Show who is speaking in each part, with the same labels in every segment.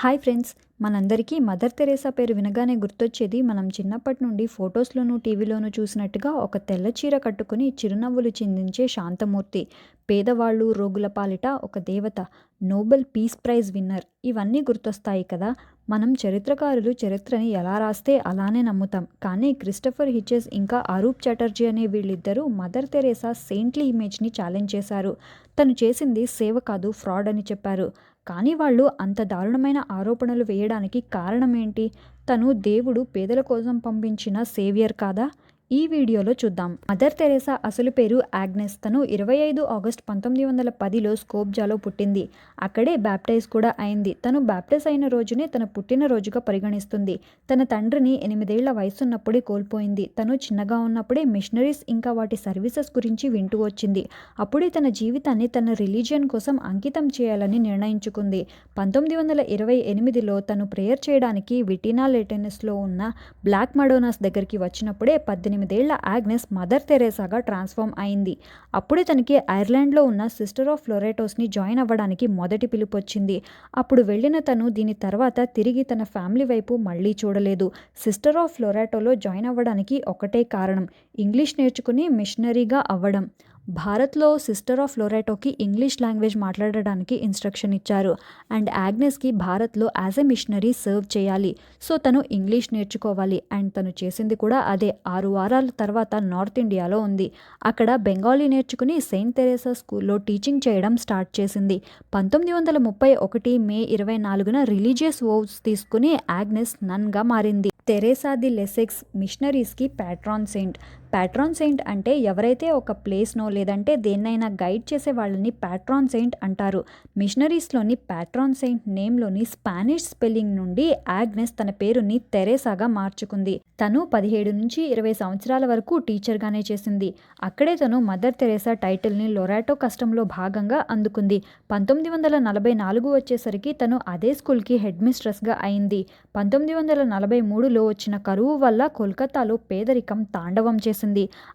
Speaker 1: Hi friends మనందరికీ mother Teresa పేరు వినగానే గుర్తొచ్చేది. మనం చిన్నప్పటి నుండి ఫొటోస్లోనూ టీవీలోనూ చూసినట్టుగా ఒక తెల్ల చీర కట్టుకుని చిరునవ్వులు చిందించే శాంతమూర్తి పేదవాళ్ళు రోగుల పాలిట ఒక దేవత నోబెల్ పీస్ ప్రైజ్ విన్నర్. ఇవన్నీ గుర్తొస్తాయి కదా? మనం చరిత్రకారులు చరిత్రని ఎలా రాస్తే అలానే నమ్ముతాం. కానీ క్రిస్టఫర్ హిచెస్ ఇంకా అరూప్ చటర్జీ అనే వీళ్ళిద్దరూ మదర్ తెరేసా సెయింట్లీ ఇమేజ్ని ఛాలెంజ్ చేశారు. తను చేసింది సేవ కాదు ఫ్రాడ్ అని చెప్పారు. కానీ వాళ్ళు అంత దారుణమైన ఆరోపణలు వేయడానికి కారణం ఏంటి? తను దేవుడు పేదల కోసం పంపించిన సేవియర్ కాదా? ఈ వీడియోలో చూద్దాం. మదర్ తెరేసా అసలు పేరు ఆగ్నెస్. తను ఇరవై ఐదు ఆగస్ట్ పంతొమ్మిది వందల పదిలో స్కోప్జాలో పుట్టింది. అక్కడే బ్యాప్టైజ్ కూడా అయింది. తను బ్యాప్టైజ్ అయిన రోజునే తన పుట్టినరోజుగా పరిగణిస్తుంది. తన తండ్రిని ఎనిమిదేళ్ళ వయసున్నప్పుడే కోల్పోయింది. తను చిన్నగా ఉన్నప్పుడే మిషనరీస్ ఇంకా వాటి సర్వీసెస్ గురించి వింటూ వచ్చింది. అప్పుడే తన జీవితాన్ని తన రిలీజియన్ కోసం అంకితం చేయాలని నిర్ణయించుకుంది. పంతొమ్మిది వందల ఇరవై ఎనిమిదిలో తను ప్రేయర్ చేయడానికి విటినా లెటెనస్లో ఉన్న బ్లాక్ మడోనాస్ దగ్గరికి వచ్చినప్పుడే పద్దెనిమిది ఎనిమిదేళ్ళ ఆగ్నెస్ మదర్ తెరేసాగా ట్రాన్స్ఫార్మ్ అయింది. అప్పుడే తనకి ఐర్లాండ్లో ఉన్న సిస్టర్ ఆఫ్ ఫ్లోరేటోస్ని జాయిన్ అవ్వడానికి మొదటి పిలుపు వచ్చింది అప్పుడు వెళ్ళిన తను దీని తర్వాత తిరిగి తన ఫ్యామిలీ వైపు మళ్ళీ చూడలేదు. సిస్టర్ ఆఫ్ ఫ్లోరాటోలో జాయిన్ అవ్వడానికి ఒకటే కారణం ఇంగ్లీష్ నేర్చుకుని మిషనరీగా అవ్వడం. భారత్లో సిస్టర్ ఆఫ్ ఫ్లోరైటోకి ఇంగ్లీష్ లాంగ్వేజ్ మాట్లాడడానికి ఇన్స్ట్రక్షన్ ఇచ్చారు. అండ్ ఆగ్నెస్కి భారత్లో యాజ్ ఎ మిషనరీ సర్వ్ చేయాలి. సో తను ఇంగ్లీష్ నేర్చుకోవాలి. అండ్ తను చేసింది కూడా అదే. ఆరు వారాల తర్వాత నార్త్ ఇండియాలో ఉంది. అక్కడ బెంగాలీ నేర్చుకుని సెయింట్ తెరేసా స్కూల్లో టీచింగ్ చేయడం స్టార్ట్ చేసింది. పంతొమ్మిది వందల ముప్పై ఒకటి మే ఇరవై నాలుగున రిలీజియస్ ఓవ్స్ తీసుకుని ఆగ్నెస్ నన్గా మారింది. తెరేసా ది లెసెక్స్ మిషనరీస్కి ప్యాట్రాన్ సెయింట్. ప్యాట్రాన్ సెయింట్ అంటే ఎవరైతే ఒక ప్లేస్నో లేదంటే దేన్నైనా గైడ్ చేసే వాళ్ళని ప్యాట్రాన్ సెయింట్ అంటారు. మిషనరీస్లోని ప్యాట్రాన్ సెయింట్ నేమ్లోని స్పానిష్ స్పెల్లింగ్ నుండి ఆగ్నెస్ తన పేరుని తెరేసాగా మార్చుకుంది. తను పదిహేడు నుంచి ఇరవై సంవత్సరాల వరకు టీచర్గానే చేసింది. అక్కడే తను మదర్ తెరేసా టైటిల్ని లొరాటో కష్టంలో భాగంగా అందుకుంది. పంతొమ్మిది వందల నలభై నాలుగు వచ్చేసరికి తను అదే స్కూల్కి హెడ్ మిస్ట్రెస్గా అయింది. పంతొమ్మిది వందల నలభై మూడులో వచ్చిన కరువు వల్ల కోల్కతాలో పేదరికం తాండవం చేసింది.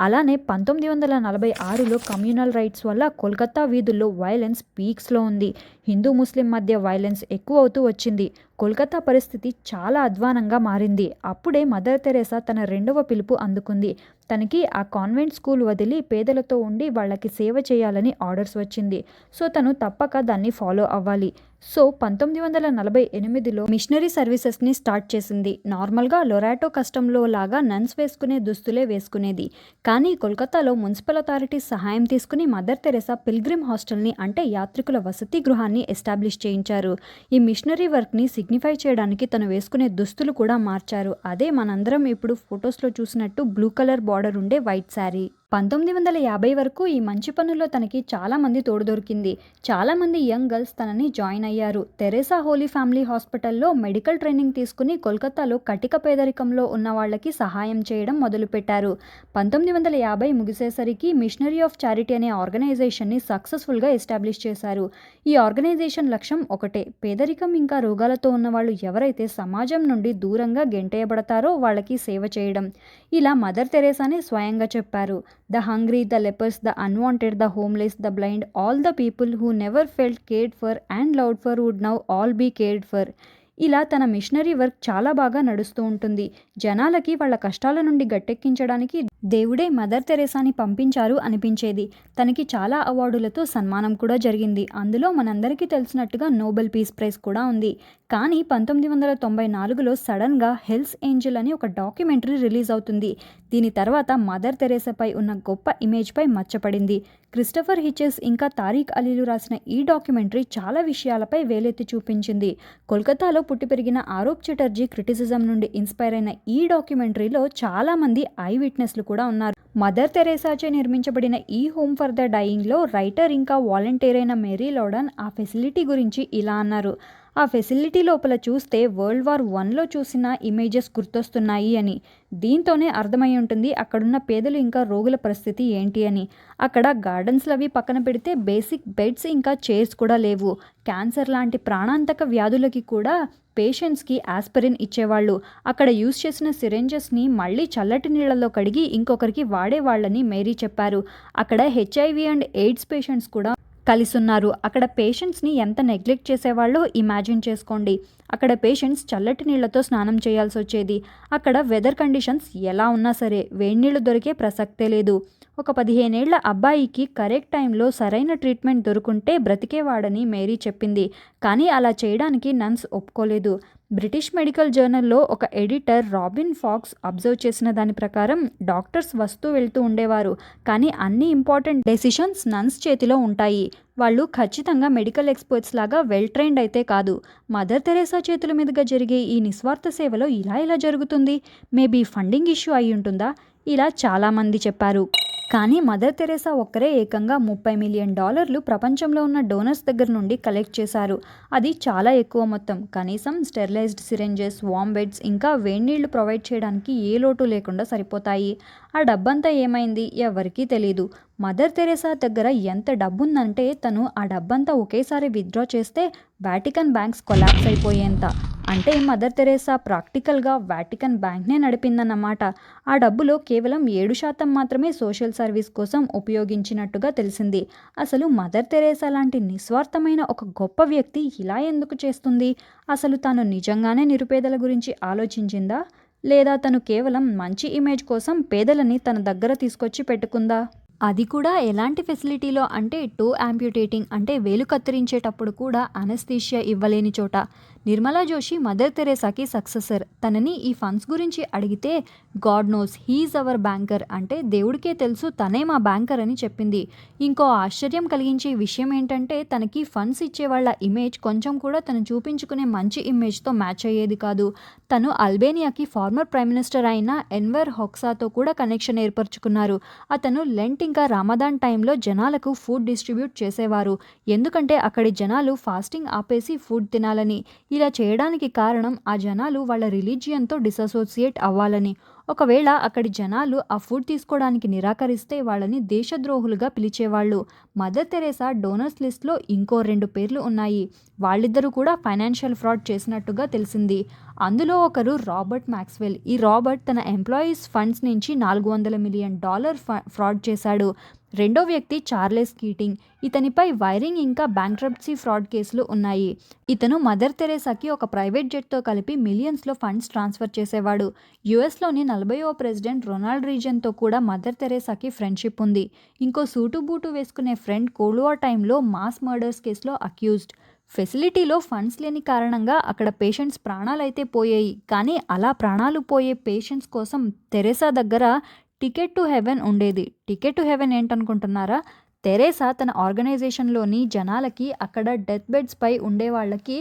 Speaker 1: అలానే పంతొమ్మిది వందల నలభై ఆరులో కమ్యూనల్ రైట్స్ వల్ల కోల్కతా వీధుల్లో వైలెన్స్ పీక్స్లో ఉంది. హిందూ ముస్లిం మధ్య వైలెన్స్ ఎక్కువ అవుతూ వచ్చింది. కోల్కతా పరిస్థితి చాలా అధ్వానంగా మారింది. అప్పుడే మదర్ తెరేసా తన రెండవ పిలుపు అందుకుంది. తనకి ఆ కాన్వెంట్ స్కూల్ వదిలి పేదలతో ఉండి వాళ్ళకి సేవ చేయాలని ఆర్డర్స్ వచ్చింది. సో తను తప్పక దాన్ని ఫాలో అవ్వాలి. సో పంతొమ్మిది వందల నలభై ఎనిమిదిలో మిషనరీ సర్వీసెస్ని స్టార్ట్ చేసింది. నార్మల్గా లొరాటో కస్టంలో లాగా నన్స్ వేసుకునే దుస్తులే వేసుకునేది. కానీ కోల్కతాలో మున్సిపల్ అథారిటీ సహాయం తీసుకుని మదర్ తెరేసా పిల్గ్రిమ్ హాస్టల్ని అంటే యాత్రికుల వసతి గృహాన్ని ఎస్టాబ్లిష్ చేయించారు. ఈ మిషనరీ వర్క్ని సిగ్నిఫై చేయడానికి తను వేసుకునే దుస్తులు కూడా మార్చారు. అదే మనందరం ఇప్పుడు ఫొటోస్లో చూసినట్టు బ్లూ కలర్ బార్డర్ ఉండే వైట్ శారీ. పంతొమ్మిది వందల యాభై వరకు ఈ మంచి పనుల్లో తనకి చాలామంది తోడు దొరికింది. చాలామంది యంగ్ గర్ల్స్ తనని జాయిన్ అయ్యారు. తెరేసా హోలీ ఫ్యామిలీ హాస్పిటల్లో మెడికల్ ట్రైనింగ్ తీసుకుని కోల్కతాలో కటిక పేదరికంలో ఉన్న వాళ్ళకి సహాయం చేయడం మొదలుపెట్టారు. పంతొమ్మిది వందల యాభై ముగిసేసరికి మిషనరీ ఆఫ్ చారిటీ అనే ఆర్గనైజేషన్ని సక్సెస్ఫుల్గా ఎస్టాబ్లిష్ చేశారు. ఈ ఆర్గనైజేషన్ లక్ష్యం ఒకటే పేదరికం ఇంకా రోగాలతో ఉన్న వాళ్ళు ఎవరైతే సమాజం నుండి దూరంగా గెంటేయబడతారో వాళ్ళకి సేవ చేయడం. ఇలా మదర్ తెరేసానే స్వయంగా చెప్పారు. The hungry the lepers the unwanted the homeless the blind all the people who never felt cared for and loved for would now all be cared for ఇలా తన మిషనరీ వర్క్ చాలా బాగా నడుస్తూ ఉంటుంది. జనాలకి వాళ్ళ కష్టాల నుండి గట్టెక్కించడానికి దేవుడే మదర్ తెరేసాని పంపించారు అనిపించేది. తనకి చాలా అవార్డులతో సన్మానం కూడా జరిగింది. అందులో మనందరికీ తెలిసినట్టుగా నోబెల్ పీస్ ప్రైజ్ కూడా ఉంది. కానీ పంతొమ్మిది వందల తొంభై నాలుగులో సడన్గా హెల్స్ ఏంజల్ అని ఒక డాక్యుమెంటరీ రిలీజ్ అవుతుంది. దీని తర్వాత మదర్ తెరేసాపై ఉన్న గొప్ప ఇమేజ్పై మచ్చపడింది. క్రిస్టఫర్ హిచెస్ ఇంకా తారీఖ్ అలీలు రాసిన ఈ డాక్యుమెంటరీ చాలా విషయాలపై వేలెత్తి చూపించింది. కోల్కతాలో పుట్టి పెరిగిన ఆరోప్ చటర్జీ క్రిటిసిజం నుండి ఇన్స్పైర్ అయిన ఈ డాక్యుమెంటరీలో చాలామంది ఐ విట్నెస్లు కూడా ఉన్నారు. మదర్ తెరేసాచే నిర్మించబడిన ఈ హోమ్ ఫర్ ద డయింగ్లో రైటర్ ఇంకా వాలంటీర్ అయిన మేరీ లోడన్ ఆ ఫెసిలిటీ గురించి ఇలా అన్నారు. ఆ ఫెసిలిటీ లోపల చూస్తే వరల్డ్ వార్ వన్లో చూసిన ఇమేజెస్ గుర్తొస్తున్నాయి అని. దీంతోనే అర్థమై ఉంటుంది అక్కడున్న పేదలు ఇంకా రోగుల పరిస్థితి ఏంటి అని. అక్కడ గార్డెన్స్లు అవి పక్కన పెడితే బేసిక్ బెడ్స్ ఇంకా చైర్స్ కూడా లేవు. క్యాన్సర్ లాంటి ప్రాణాంతక వ్యాధులకి కూడా పేషెంట్స్కి ఆస్పిరిన్ ఇచ్చేవాళ్ళు. అక్కడ యూస్ చేసిన సిరెంజెస్ని మళ్ళీ చల్లటి నీళ్ళలో కడిగి ఇంకొకరికి వాడేవాళ్ళని మేరీ చెప్పారు. అక్కడ హెచ్ఐవి అండ్ ఎయిడ్స్ పేషెంట్స్ కూడా కలిసున్నారు. అక్కడ పేషెంట్స్ని ఎంత నెగ్లెక్ట్ చేసేవాళ్ళో ఇమాజిన్ చేసుకోండి. అక్కడ పేషెంట్స్ చల్లటి నీళ్ళతో స్నానం చేయాల్సి వచ్చేది. అక్కడ వెదర్ కండిషన్స్ ఎలా ఉన్నా సరే వేడి నీళ్ళు దొరికే ప్రసక్తే లేదు. ఒక పదిహేనేళ్ళ అబ్బాయికి కరెక్ట్ టైంలో సరైన ట్రీట్మెంట్ దొరుకుంటే బ్రతికేవాడని మేరీ చెప్పింది. కానీ అలా చేయడానికి నన్స్ ఒప్పుకోలేదు. బ్రిటిష్ మెడికల్ జర్నల్లో ఒక ఎడిటర్ రాబిన్ ఫాక్స్ అబ్జర్వ్ చేసిన దాని ప్రకారం డాక్టర్స్ వస్తూ వెళ్తూ ఉండేవారు. కానీ అన్ని ఇంపార్టెంట్ డెసిషన్స్ నన్స్ చేతిలో ఉంటాయి. వాళ్ళు ఖచ్చితంగా మెడికల్ ఎక్స్పర్ట్స్ లాగా వెల్ ట్రైన్డ్ అయితే కాదు. మదర్ తెరేసా చేతుల మీదుగా జరిగే ఈ నిస్వార్థ సేవలో ఇలా ఇలా జరుగుతుంది. మేబీ ఫండింగ్ ఇష్యూ అయి ఉంటుందా ఇలా చాలామంది చెప్పారు. కానీ మదర్ తెరేసా ఒక్కరే ఏకంగా ముప్పై మిలియన్ డాలర్లు ప్రపంచంలో ఉన్న డోనర్స్ దగ్గర నుండి కలెక్ట్ చేశారు. అది చాలా ఎక్కువ మొత్తం. కనీసం స్టెరిలైజ్డ్ సిరెంజెస్ వామ్ బెడ్స్ ఇంకా వేడినీళ్ళు ప్రొవైడ్ చేయడానికి ఏ లోటు లేకుండా సరిపోతాయి. ఆ డబ్బంతా ఏమైంది? ఎవరికీ తెలియదు మదర్ తెరేసా దగ్గర ఎంత డబ్బుందంటే తను ఆ డబ్బంతా ఒకేసారి విత్డ్రా చేస్తే వాటికన్ బ్యాంక్స్ కొలాప్స్ అయిపోయేంత. అంటే మదర్ తెరేసా ప్రాక్టికల్గా వాటికన్ బ్యాంక్నే నడిపిందన్నమాట. ఆ డబ్బులో కేవలం ఏడు శాతం మాత్రమే సోషల్ సర్వీస్ కోసం ఉపయోగించినట్టుగా తెలిసింది. అసలు మదర్ తెరేసా లాంటి నిస్వార్థమైన ఒక గొప్ప వ్యక్తి ఇలా ఎందుకు చేస్తుంది? అసలు తాను నిజంగానే నిరుపేదల గురించి ఆలోచించిందా? లేదా తను కేవలం మంచి ఇమేజ్ కోసం పేదలని తన దగ్గర తీసుకొచ్చి పెట్టుకుందా? అది కూడా ఎలాంటి ఫెసిలిటీలో అంటే టో యాంప్యూటేటింగ్ అంటే వేలు కత్తిరించేటప్పుడు కూడా అనస్థీషియా ఇవ్వలేని చోట. నిర్మలా జోషి మదర్ తెరేసాకి సక్సెసర్. తనని ఈ ఫండ్స్ గురించి అడిగితే God knows he is our banker అంటే దేవుడికే తెలుసు తనే మా బ్యాంకర్ అని చెప్పింది. ఇంకో ఆశ్చర్యం కలిగించే విషయం ఏంటంటే తనకి ఫండ్స్ ఇచ్చే వాళ్ళ ఇమేజ్ కొంచెం కూడా తను చూపించుకునే మంచి ఇమేజ్తో మ్యాచ్ అయ్యేది కాదు. తను అల్బేనియాకి ఫార్మర్ ప్రైమ్ మినిస్టర్ అయిన ఎన్వర్ హొక్సాతో కూడా కనెక్షన్ ఏర్పరచుకున్నారు. అతను లెంట్ ఇంకా రామదాన్ టైంలో జనాలకు ఫుడ్ డిస్ట్రిబ్యూట్ చేసేవారు. ఎందుకంటే అక్కడి జనాలు ఫాస్టింగ్ ఆపేసి ఫుడ్ తినాలని. ఇలా చేయడానికి కారణం ఆ జనాలు వాళ్ళ రిలీజియన్తో డిసోసియేట్ అవ్వాలని. ఒకవేళ అక్కడి జనాలు ఆ ఫుడ్ తీసుకోవడానికి నిరాకరిస్తే వాళ్ళని దేశద్రోహులుగా పిలిచేవాళ్ళు. మదర్ తెరేసా డోనర్స్ లిస్ట్లో ఇంకో రెండు పేర్లు ఉన్నాయి. వాళ్ళిద్దరూ కూడా ఫైనాన్షియల్ ఫ్రాడ్ చేసినట్టుగా తెలిసింది. అందులో ఒకరు రాబర్ట్ మ్యాక్స్వెల్ ఈ రాబర్ట్ తన ఎంప్లాయీస్ ఫండ్స్ నుంచి నాలుగు వందల మిలియన్ డాలర్ ఫ్రాడ్ చేశాడు. రెండో వ్యక్తి చార్లెస్ కీటింగ్. ఇతనిపై వైరింగ్ ఇంకా బ్యాంక్రప్సీ ఫ్రాడ్ కేసులు ఉన్నాయి. ఇతను మదర్ తెరేసాకి ఒక ప్రైవేట్ జెట్తో కలిపి మిలియన్స్లో ఫండ్స్ ట్రాన్స్ఫర్ చేసేవాడు. యుఎస్లోని నలభైవ ప్రెసిడెంట్ రొనాల్డ్ రీజన్తో కూడా మదర్ తెరేసాకి ఫ్రెండ్షిప్ ఉంది. ఇంకో సూటు బూటు వేసుకునే ఫ్రెండ్ కోల్వా టైంలో మాస్ మర్డర్స్ కేసులో అక్యూజ్డ్. ఫెసిలిటీలో ఫండ్స్ లేని కారణంగా అక్కడ పేషెంట్స్ ప్రాణాలైతే పోయాయి. కానీ అలా ప్రాణాలు పోయే పేషెంట్స్ కోసం తెరేసా దగ్గర టికెట్ టు హెవెన్ ఉండేది. టికెట్ టు హెవెన్ ఏంటనుకుంటున్నారా? తెరేసా తన ఆర్గనైజేషన్లోని జనాలకి అక్కడ డెత్ బెడ్స్పై ఉండే వాళ్ళకి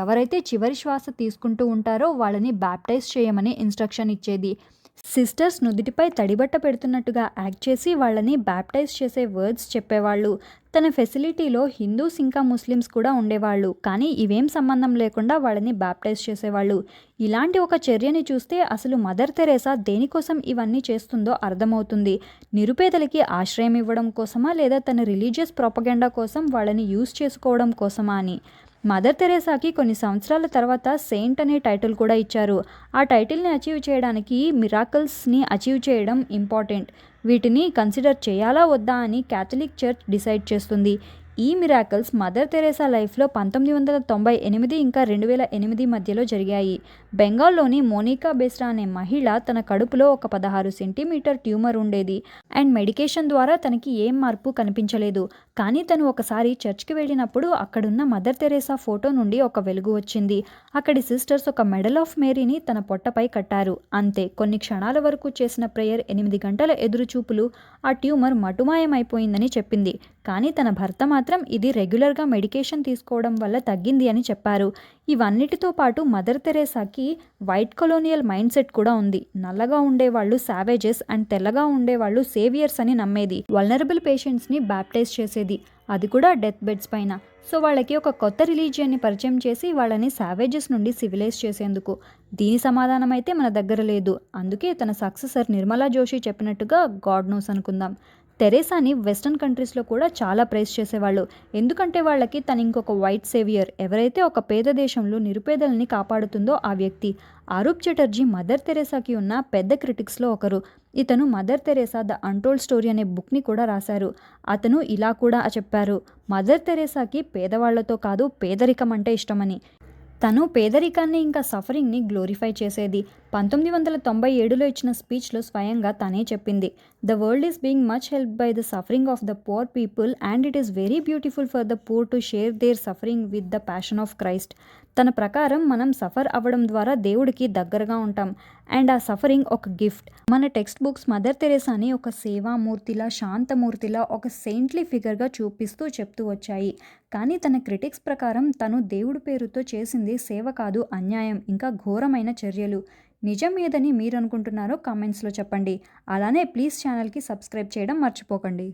Speaker 1: ఎవరైతే చివరి శ్వాస తీసుకుంటూ ఉంటారో వాళ్ళని బ్యాప్టైజ్ చేయమని ఇన్స్ట్రక్షన్ ఇచ్చేది. సిస్టర్స్ నుదిటిపై తడిబట్ట పెడుతున్నట్టుగా యాక్ట్ చేసి వాళ్ళని బ్యాప్టైజ్ చేసే వర్డ్స్ చెప్పేవాళ్ళు. తన ఫెసిలిటీలో హిందూస్ ఇంకా ముస్లిమ్స్ కూడా ఉండేవాళ్ళు. కానీ ఇవేం సంబంధం లేకుండా వాళ్ళని బ్యాప్టైజ్ చేసేవాళ్ళు. ఇలాంటి ఒక చర్యని చూస్తే అసలు మదర్ తెరేసా దేనికోసం ఇవన్నీ చేస్తుందో అర్థమవుతుంది. నిరుపేదలకి ఆశ్రయం ఇవ్వడం కోసమా లేదా తన రిలీజియస్ ప్రాపగెండా కోసం వాళ్ళని యూజ్ చేసుకోవడం కోసమా అని? మదర్ తెరేసాకి కొన్ని సంవత్సరాల తర్వాత సెయింట్ అనే టైటిల్ కూడా ఇచ్చారు. ఆ టైటిల్ని అచీవ్ చేయడానికి మిరాకల్స్ని అచీవ్ చేయడం ఇంపార్టెంట్. వీటిని కన్సిడర్ చేయాలా వద్దా అని క్యాథలిక్ చర్చ్ డిసైడ్ చేస్తుంది. ఈ మిరాకల్స్ మదర్ తెరేసా లైఫ్లో పంతొమ్మిది వందల తొంభై ఎనిమిది ఇంకా రెండు వేల ఎనిమిది మధ్యలో జరిగాయి. బెంగాల్లోని మోనికా బెస్రా అనే మహిళ తన కడుపులో ఒక పదహారు సెంటీమీటర్ ట్యూమర్ ఉండేది. అండ్ మెడికేషన్ ద్వారా తనకి ఏం మార్పు కనిపించలేదు. కానీ తను ఒకసారి చర్చ్కి వెళ్ళినప్పుడు అక్కడున్న మదర్ తెరేసా ఫోటో నుండి ఒక వెలుగు వచ్చింది. అక్కడి సిస్టర్స్ ఒక మెడల్ ఆఫ్ మేరీని తన పొట్టపై కట్టారు. అంతే కొన్ని క్షణాల వరకు చేసిన ప్రేయర్ ఎనిమిది గంటల ఎదురుచూపులు. ఆ ట్యూమర్ మటుమాయమైపోయిందని చెప్పింది. కానీ తన భర్త మాత్రం ఇది రెగ్యులర్గా మెడికేషన్ తీసుకోవడం వల్ల తగ్గింది అని చెప్పారు. ఇవన్నిటితో పాటు మదర్ తెరేసాకి వైట్ కొలోనియల్ మైండ్ సెట్ కూడా ఉంది. నల్లగా ఉండేవాళ్ళు సావేజెస్ అండ్ తెల్లగా ఉండేవాళ్ళు సేవియర్స్ అని నమ్మేది. వల్నరబుల్ పేషెంట్స్ని బ్యాప్టైజ్ చేసేది. అది కూడా డెత్ బెడ్స్ పైన. సో వాళ్ళకి ఒక కొత్త రిలీజియన్ని పరిచయం చేసి వాళ్ళని సావేజెస్ నుండి సివిలైజ్ చేసేందుకు. దీని సమాధానం అయితే మన దగ్గర లేదు. అందుకే తన సక్సెసర్ నిర్మలా జోషి చెప్పినట్టుగా గాడ్ నోస్ అనుకుందాం. తెరేసాని వెస్ట్రన్ కంట్రీస్లో కూడా చాలా ప్రైజ్ చేసేవాళ్ళు. ఎందుకంటే వాళ్ళకి తను ఇంకొక వైట్ సేవియర్ ఎవరైతే ఒక పేద దేశంలో నిరుపేదల్ని కాపాడుతుందో ఆ వ్యక్తి అరూప్ చటర్జీ మదర్ తెరేసాకి ఉన్న పెద్ద క్రిటిక్స్లో ఒకరు. ఇతను mother Teresa the untold story అనే బుక్ని కూడా రాశారు. అతను ఇలా కూడా చెప్పారు మదర్ తెరేసాకి పేదవాళ్ళతో కాదు పేదరికం అంటే ఇష్టమని. తను పేదరికాన్ని ఇంకా సఫరింగ్ని గ్లోరిఫై చేసేది. పంతొమ్మిది వందల తొంభై ఏడులో ఇచ్చిన స్పీచ్లో స్వయంగా తనే చెప్పింది the world is being much help by the suffering of the poor people and it is very beautiful for the poor to share their suffering with the passion of Christ తన ప్రకారం మనం సఫర్ అవ్వడం ద్వారా దేవుడికి దగ్గరగా ఉంటాం. And ఆ suffering ఒక గిఫ్ట్. మన టెక్స్ట్ బుక్స్ మదర్ తెరేసాని ఒక సేవామూర్తిలా శాంతమూర్తిలా ఒక సెయింట్లీ ఫిగర్గా చూపిస్తూ చెప్తూ వచ్చాయి. కానీ తన క్రిటిక్స్ ప్రకారం తను దేవుడి పేరుతో చేసింది సేవ కాదు అన్యాయం ఇంకా ఘోరమైన చర్యలు. నిజం ఏదని మీరు అనుకుంటున్నారో కామెంట్స్లో చెప్పండి. అలానే ప్లీజ్ ఛానల్కి సబ్స్క్రైబ్ చేయడం మర్చిపోకండి.